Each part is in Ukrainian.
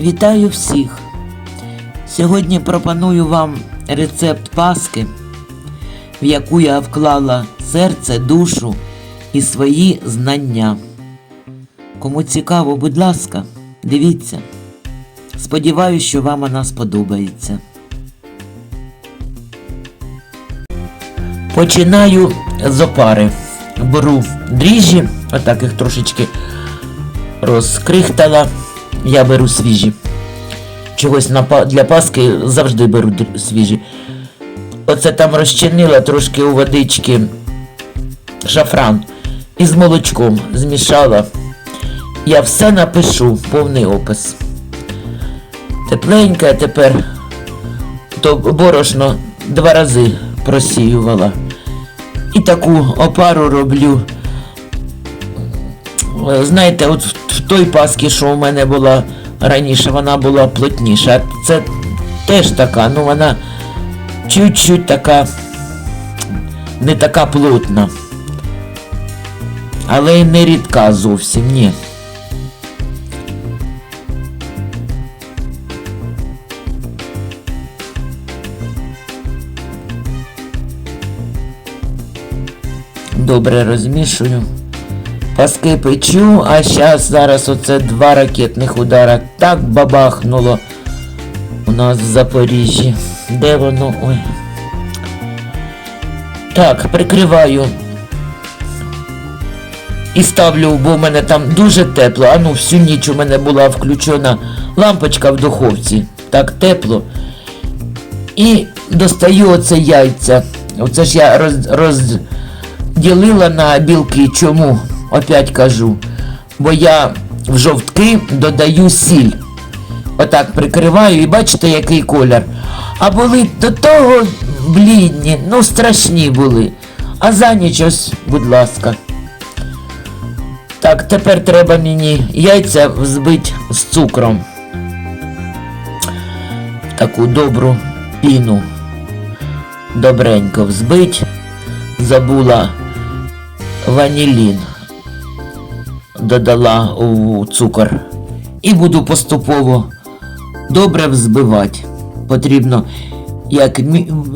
Вітаю всіх! Сьогодні пропоную вам рецепт паски, в яку я вклала серце, душу і свої знання. Кому цікаво, будь ласка, дивіться. Сподіваюсь, що вам вона сподобається. Починаю з опари. Беру дріжджі, отак їх трошечки розкрихтала. Я беру свіжі. Чогось для паски завжди беру свіжі. Оце там розчинила трошки у водички шафран і з молочком змішала. Я все напишу, повний опис. Тепленьке тепер то борошно два рази просіювала. І таку опару роблю. Е, Знаєте, от в- той паскі, що у мене була раніше, вона була плотніша. Це теж така, ну вона чуть-чуть така, не така плотна. Але й не рідка зовсім, ні. Добре розмішую. Паски печу, а зараз зараз оце два ракетних удара так бабахнуло у нас в Запоріжжі. Де воно? Ой. Так, прикриваю. І ставлю, бо в мене там дуже тепло. А ну всю ніч у мене була включена лампочка в духовці. Так тепло. І достаю оце яйця. Оце ж я роз, розділила на білки. Чому? Опять кажу. Бо я в жовтки додаю сіль. Отак прикриваю і бачите, який колір. А були до того блідні, ну страшні були. А за ніч ось, будь ласка. Так, тепер треба мені яйця взбити з цукром. Таку добру піну. Добренько взбить. Забула ванілін. Додала у цукор. І буду поступово добре взбивати. Потрібно як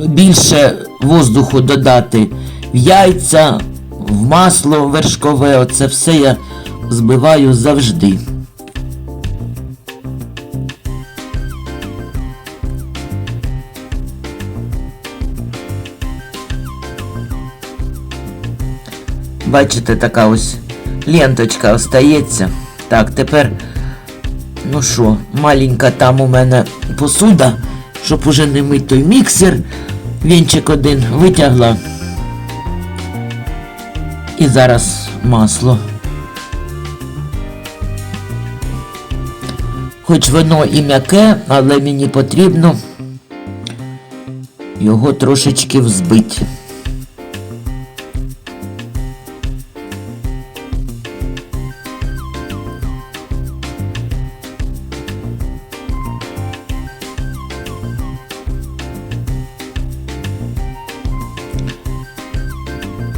більше воздуху додати в яйця, в масло вершкове. Оце все я збиваю завжди. Бачите, така ось ленточка остається. Так, тепер, ну що, маленька там у мене посуда, щоб уже не мить той міксер. Вінчик один витягла. І зараз масло. Хоч воно і м'яке, але мені потрібно його трошечки взбити.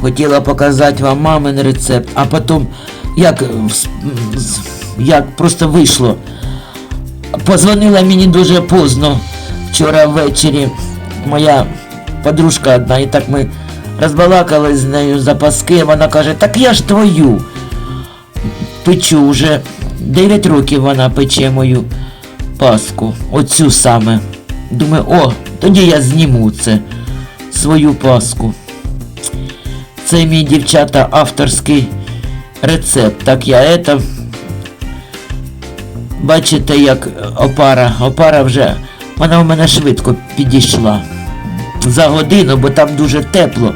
Хотіла показати вам мамин рецепт, а потім як, як просто вийшло. Позвонила мені дуже поздно вчора ввечері моя подружка одна, і так ми розбалакали з нею за паски. Вона каже, так я ж твою печу вже 9 років вона пече мою паску. Оцю саме. Думаю, о, тоді я зніму це, свою паску. Це мій дівчата авторський рецепт. Так я это. Бачите, як опара. Опара вже. Вона у мене швидко підійшла. За годину, бо там дуже тепло.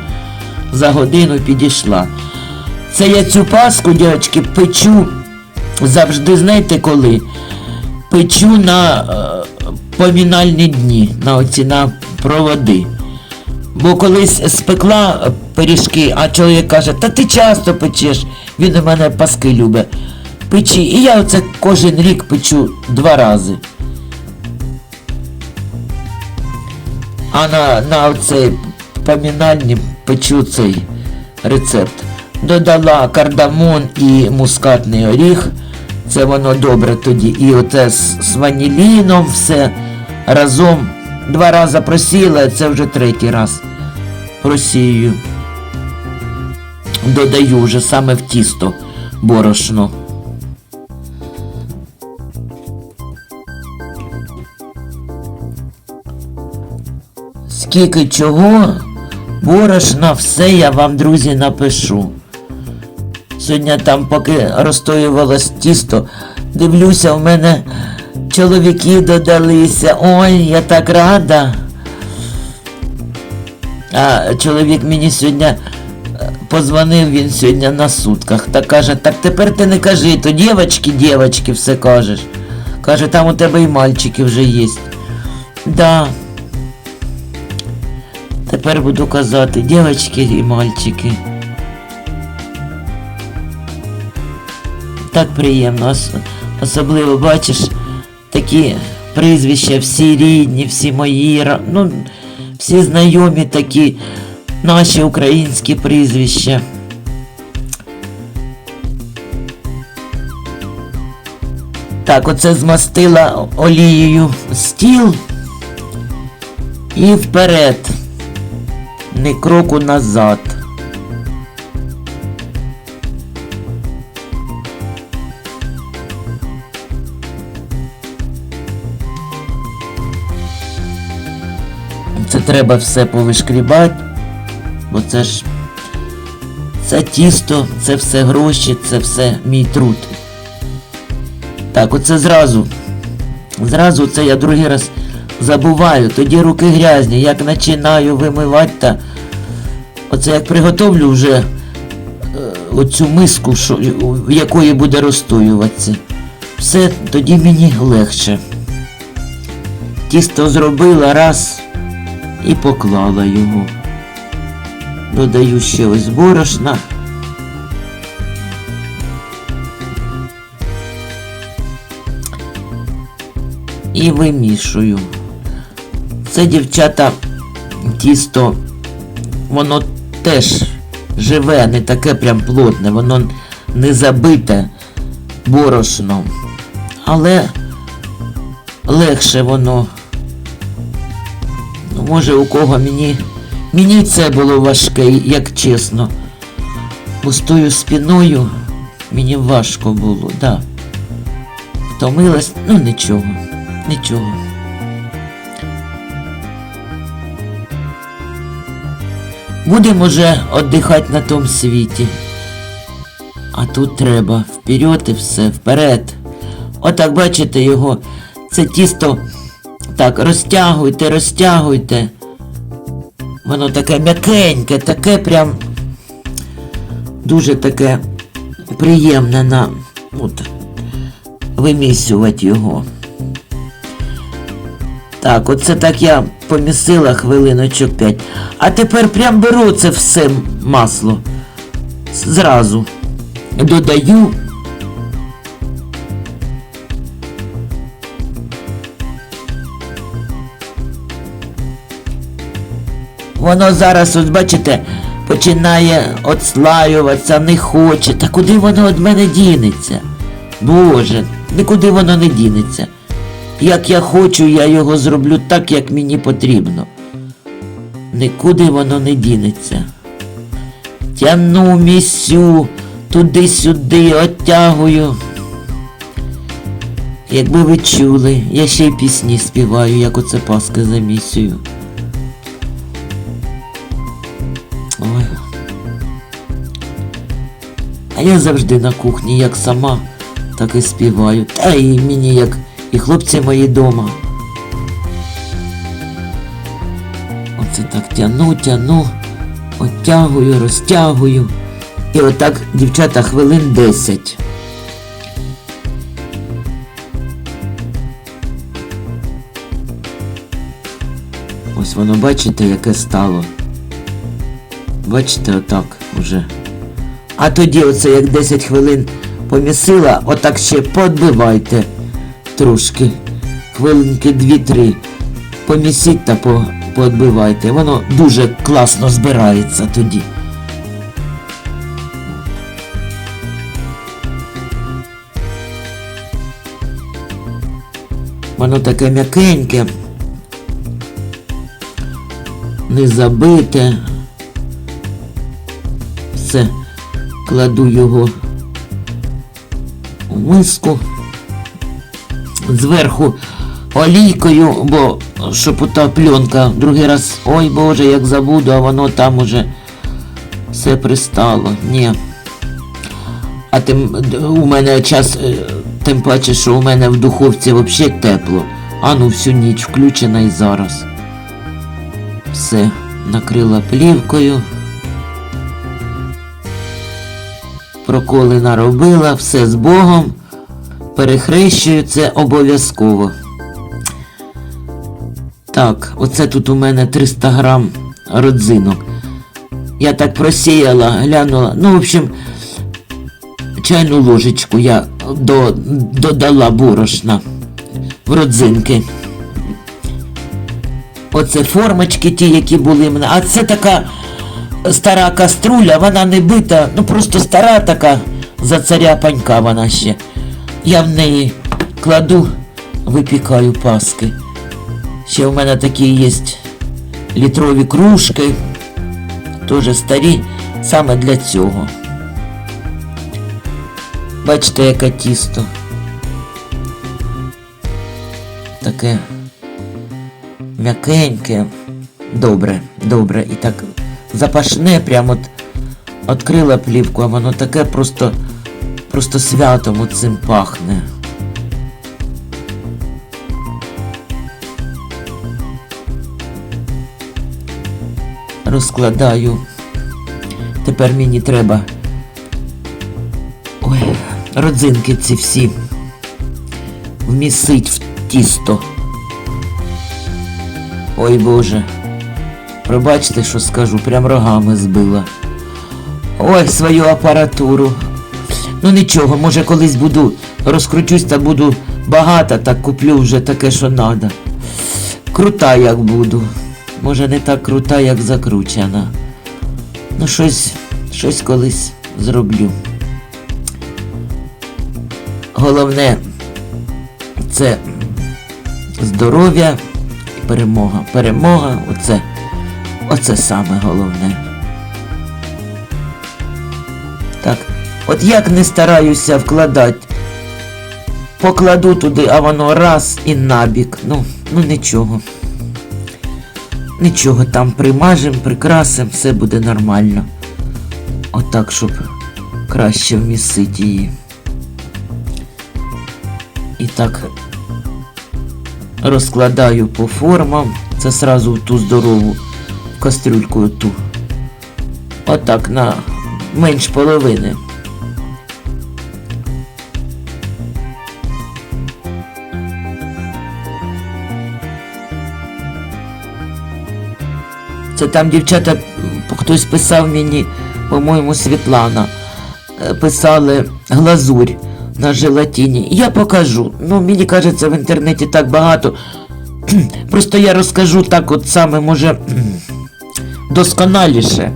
За годину підійшла. Це я цю паску, дівчатки, печу завжди, знаєте коли? Печу на е, помінальні дні, на оці на проводи. Бо колись спекла пиріжки, а чоловік каже, та ти часто печеш, він у мене паски любить. Печі. І я оце кожен рік печу два рази. А на, на оцей помінальні печу цей рецепт. Додала кардамон і мускатний оріх, Це воно добре тоді. І оце з, з ваніліном все разом. Два рази просіяла, а це вже третій раз просію. Додаю вже саме в тісто борошно. Скільки чого, борошна, все я вам, друзі, напишу. Сьогодні там, поки розстоювалось тісто, дивлюся, в мене чоловіки додалися. Ой, я так рада. А чоловік мені сьогодні е, позвонив, він сьогодні на сутках. Та каже, так тепер ти не кажи, то дівочки, дівочки, все кажеш. Каже, там у тебе і мальчики вже є. Да. Тепер буду казати, дівчатки і мальчики. Так приємно, особливо бачиш такі прізвища, всі рідні, всі мої, ну, всі знайомі такі наші українські прізвища. Так, оце змастила олією стіл і вперед, не кроку назад. Треба все повишкрібати, бо це ж це тісто, це все гроші, це все мій труд. Так, оце зразу. Зразу це я другий раз забуваю, тоді руки грязні, як починаю вимивати та оце як приготовлю вже е, оцю миску, що, в якої буде розстоюватися. Все тоді мені легше. Тісто зробила раз і поклала його. Додаю ще ось борошна. І вимішую. Це дівчата тісто, воно теж живе, не таке прям плотне, воно не забите борошном. Але легше воно може, у кого мені. Мені це було важке, як чесно. Пустою спіною мені важко було, да. Втомилась, ну нічого, нічого. Будемо вже віддихати на тому світі. А тут треба вперед і все, вперед. Отак бачите його, це тісто так, розтягуйте, розтягуйте. Воно таке м'якеньке, таке прям дуже таке приємне на от, вимісювати його. Так, оце так я помісила хвилиночок 5. А тепер прям беру це все масло. Зразу. Додаю. Воно зараз, от бачите, починає отслаюватися, не хоче. Та куди воно від мене дінеться? Боже, нікуди воно не дінеться. Як я хочу, я його зроблю так, як мені потрібно. Нікуди воно не дінеться. Тяну місю туди-сюди, оттягую. Якби ви чули, я ще й пісні співаю, як оце Паска за місію. А я завжди на кухні, як сама, так і співаю. Та і мені, як і хлопці мої дома. Оце так тяну, тяну, оттягую, розтягую. І отак, дівчата, хвилин 10. Ось воно, бачите, яке стало. Бачите, отак уже. А тоді оце як 10 хвилин помісила, отак ще подбивайте трошки. Хвилинки 2-3. Помісіть та по, поотбивайте. Воно дуже класно збирається тоді. Воно таке м'якеньке, не забите. Все, кладу його у миску. Зверху олійкою, бо щоб ота пленка другий раз, ой Боже, як забуду, а воно там уже все пристало. Ні. А тим у мене час, е, тим паче, що у мене в духовці взагалі тепло. А ну всю ніч включена і зараз. Все, накрила плівкою. Проколи наробила, все з Богом. Перехрещую це обов'язково. Так, оце тут у мене 300 грам родзинок. Я так просіяла, глянула. Ну, в общем, чайну ложечку я до, додала борошна в родзинки. Оце формочки ті, які були в мене. А це така стара каструля, вона не бита, ну просто стара така за царя панька вона ще. Я в неї кладу, випікаю паски. Ще в мене такі є літрові кружки, теж старі, саме для цього. Бачите, яке тісто. Таке м'якеньке, добре, добре. І так запашне, прямо от відкрила плівку, а воно таке просто, просто святом оцим пахне. Розкладаю. Тепер мені треба. Ой, родзинки ці всі вмісить в тісто. Ой Боже. Пробачте, що скажу, прям рогами збила. Ой, свою апаратуру. Ну нічого, може колись буду розкручусь та буду багата, так куплю вже таке, що надо. Крута як буду. Може не так крута, як закручена. Ну щось, щось колись зроблю. Головне це здоров'я і перемога. Перемога оце, оце саме головне. Так, от як не стараюся вкладати, покладу туди, а воно раз і набік. Ну, ну нічого. Нічого там примажем, прикрасим, все буде нормально. Отак, щоб краще вмісити її. І так розкладаю по формам. Це сразу в ту здорову кастрюльку ту. Отак на менш половини. Це там дівчата, хтось писав мені, по-моєму, Світлана. е, Писали глазурь на желатині. Я покажу. Ну, мені кажеться, в інтернеті так багато. Просто я розкажу так, от саме, може, досконаліше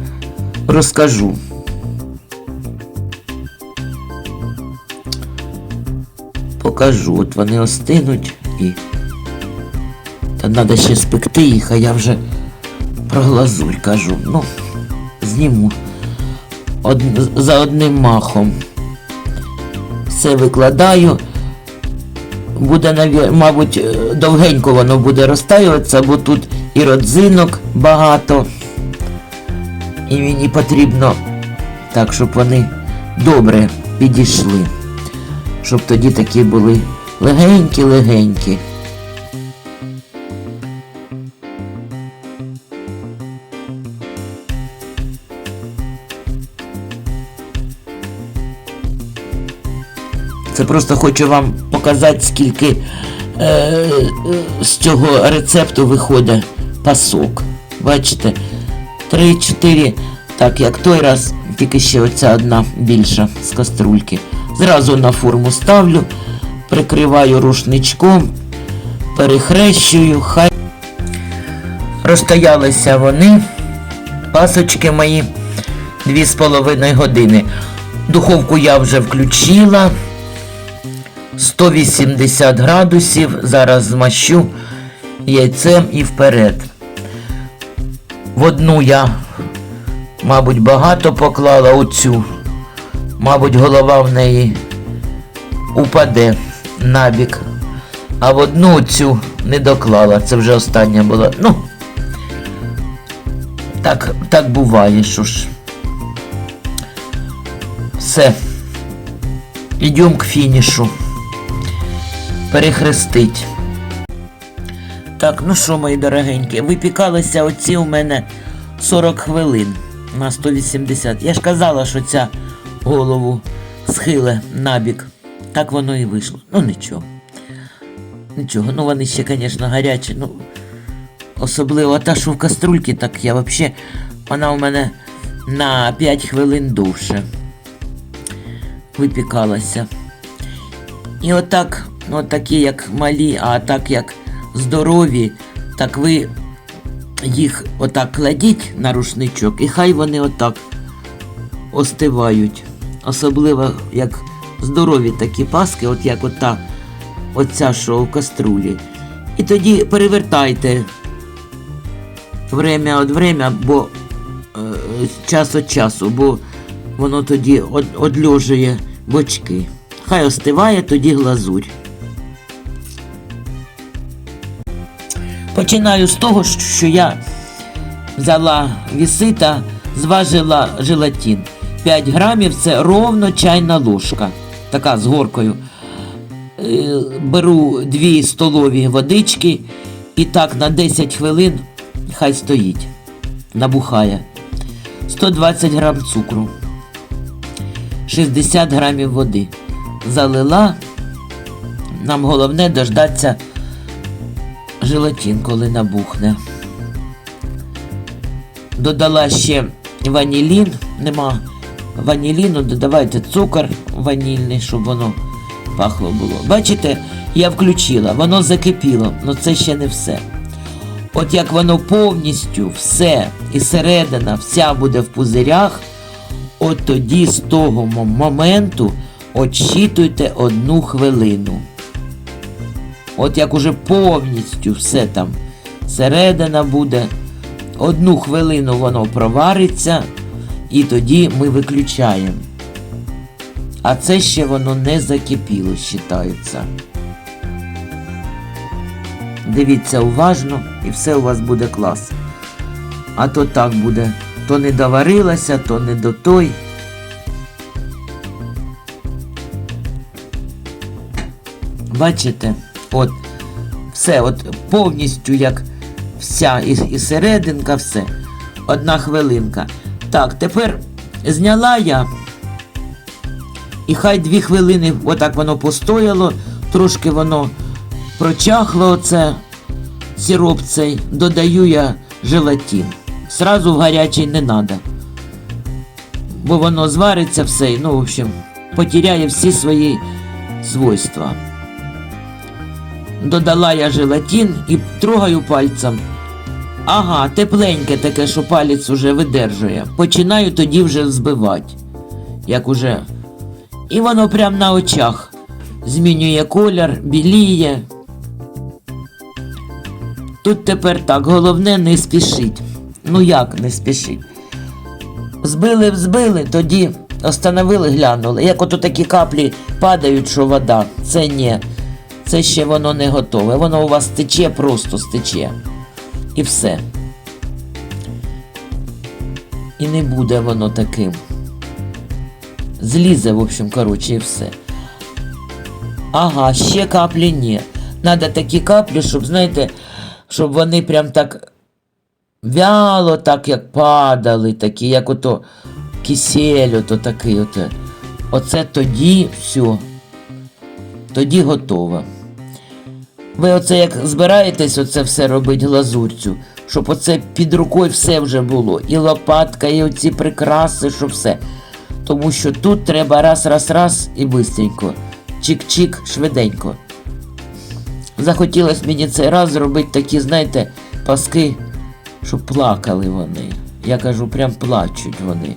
розкажу. Покажу, от вони остинуть і. Та треба ще спекти їх, а я вже про глазурь кажу. Ну, зніму од... за одним махом. Все викладаю. Буде, мабуть, довгенько воно буде розтаюватися, бо тут і родзинок багато. І мені потрібно так, щоб вони добре підійшли. Щоб тоді такі були легенькі-легенькі. Це просто хочу вам показати, скільки е, е, з цього рецепту виходить пасок. Бачите? 3-4, так як той раз, тільки ще оця одна більша з каструльки. Зразу на форму ставлю, прикриваю рушничком, перехрещую, хай розстоялися вони, пасочки мої, 2,5 години. Духовку я вже включила. 180 градусів. Зараз змащу яйцем і вперед. В одну я, мабуть, багато поклала оцю. Мабуть, голова в неї упаде набік. А в одну цю не доклала. Це вже остання була. Ну. Так, так буває, що ж. Все. Йдемо к фінішу. Перехрестить. Так, ну що, мої дорогенькі, випікалися оці у мене 40 хвилин на 180. Я ж казала, що ця голову схиле набік. Так воно і вийшло. Ну нічого. Нічого, ну вони ще, звісно, гарячі. Ну, особливо та, що в каструльці, так я взагалі, вона у мене на 5 хвилин довше випікалася. І отак, от такі як малі, а так як здорові, так ви їх отак кладіть на рушничок, і хай вони отак остивають. Особливо як здорові такі паски, от як ота, оця, що в каструлі. І тоді перевертайте время від время, бо е, час від часу, бо воно тоді одльожує бочки. Хай остиває, тоді глазурь. Починаю з того, що я взяла вісита, зважила желатин. 5 грамів це ровно чайна ложка. Така з горкою. Е, Беру 2 столові водички і так на 10 хвилин хай стоїть. Набухає. 120 грам цукру. 60 грамів води. Залила. Нам головне дождатися желатин, коли набухне. Додала ще ванілін, нема ваніліну, додавайте цукор ванільний, щоб воно пахло було. Бачите, я включила, воно закипіло, але це ще не все. От як воно повністю все і середина вся буде в пузирях, от тоді з того моменту отщитуйте одну хвилину. От як уже повністю все там середина буде, одну хвилину воно провариться, і тоді ми виключаємо. А це ще воно не закипіло, вважається. Дивіться уважно і все у вас буде клас. А то так буде. То не доварилося, то не до той. Бачите? От, все, от повністю як вся і, і серединка, все. Одна хвилинка. Так, тепер зняла я. І хай дві хвилини отак воно постояло, трошки воно прочахло оце сироп цей, додаю я желатин. Сразу в гарячий не треба. Бо воно звариться все, ну, в общем, потеряє всі свої свойства. Додала я желатин і трогаю пальцем. Ага, тепленьке таке, що палець уже видержує. Починаю тоді вже взбивати. Як уже. І воно прямо на очах змінює колір, біліє. Тут тепер так, головне не спішить. Ну як не спішить? Збили, взбили, тоді остановили, глянули. Як ото такі каплі падають, що вода. Це ні. Це ще воно не готове. Воно у вас тече, просто стече. І все. І не буде воно таким. Злізе, в общем, коротше, і все. Ага, ще каплі ні. Надо такі каплі, щоб, знаєте, щоб вони прям так вяло, так як падали, такі, як ото кисель, ото такий. Ото. Оце тоді все. Тоді готово. Ви оце як збираєтесь оце все робити глазурцю, щоб оце під рукою все вже було. І лопатка, і оці прикраси, щоб все. Тому що тут треба раз, раз, раз і бистренько. Чик-чик, швиденько. Захотілося мені цей раз зробити такі, знаєте, паски, щоб плакали вони. Я кажу, прям плачуть вони.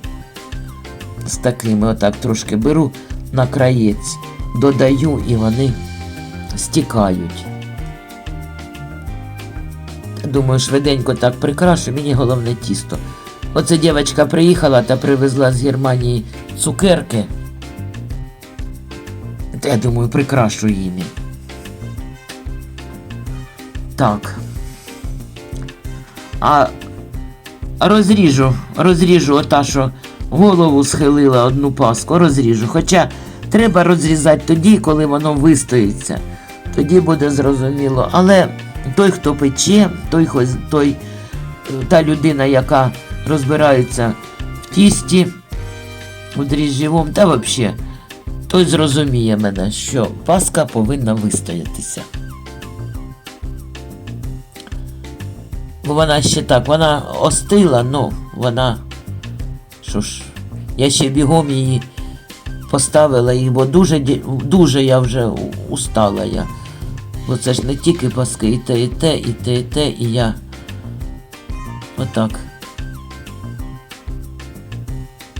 З такими отак трошки беру на краєць. додаю і вони стікають. Думаю, швиденько так прикрашу, мені головне тісто. Оце дівчинка приїхала та привезла з Германії цукерки. Та я думаю, прикрашу їми. Так. А розріжу, розріжу ота, що голову схилила одну паску, розріжу. Хоча треба розрізати тоді, коли воно вистоїться. Тоді буде зрозуміло. Але той, хто пече, той, той, е, та людина, яка розбирається в тісті, у дріжджівому, та взагалі, той зрозуміє мене, що паска повинна вистоятися. Бо вона ще так, вона остила, ну, вона. Що ж, я ще бігом її поставила бо дуже, дуже я вже устала я. Бо це ж не тільки паски, і те, і те, і те, і те, і я. Отак.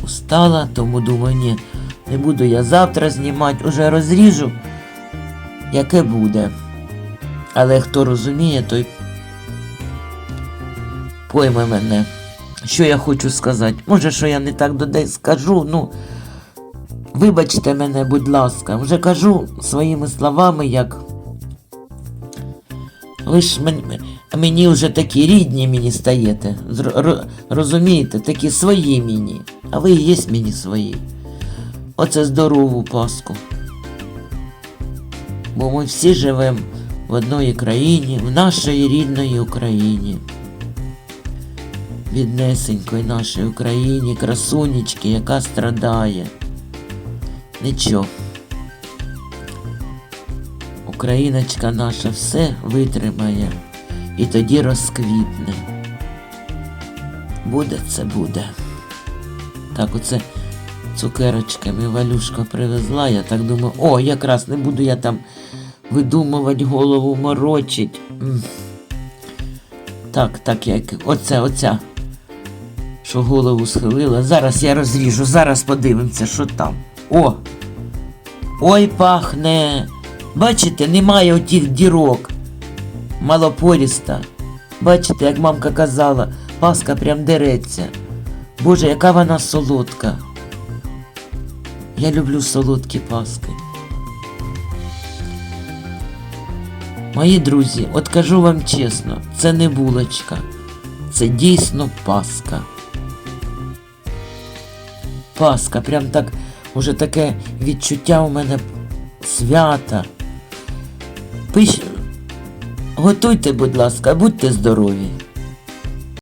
Устала, тому думаю, ні, не буду я завтра знімати, уже розріжу, яке буде. Але хто розуміє, той пойме мене. Що я хочу сказати? Може, що я не так додай скажу, ну. Вибачте мене, будь ласка, вже кажу своїми словами, як. Ви ж мені, вже такі рідні мені стаєте. Розумієте, такі свої мені. А ви є мені свої. Оце здорову Пасху. Бо ми всі живемо в одній країні, в нашій рідної Україні. Біднесенької нашій Україні, красунечки, яка страдає. Нічого. Україночка наша все витримає і тоді розквітне. Буде це буде. Так, оце цукерочками Валюшка привезла. Я так думаю, о, якраз не буду я там видумувати голову морочить. Так, так, як. Оце, оця. Що голову схилила. Зараз я розріжу, зараз подивимося, що там. О! Ой, пахне. Бачите, немає отих дірок. Малопоріста. Бачите, як мамка казала, паска прям дереться. Боже, яка вона солодка. Я люблю солодкі паски. Мої друзі, от кажу вам чесно, це не булочка, це дійсно паска. Паска, прям так, уже таке відчуття у мене свята. Пиш... Готуйте, будь ласка, будьте здорові.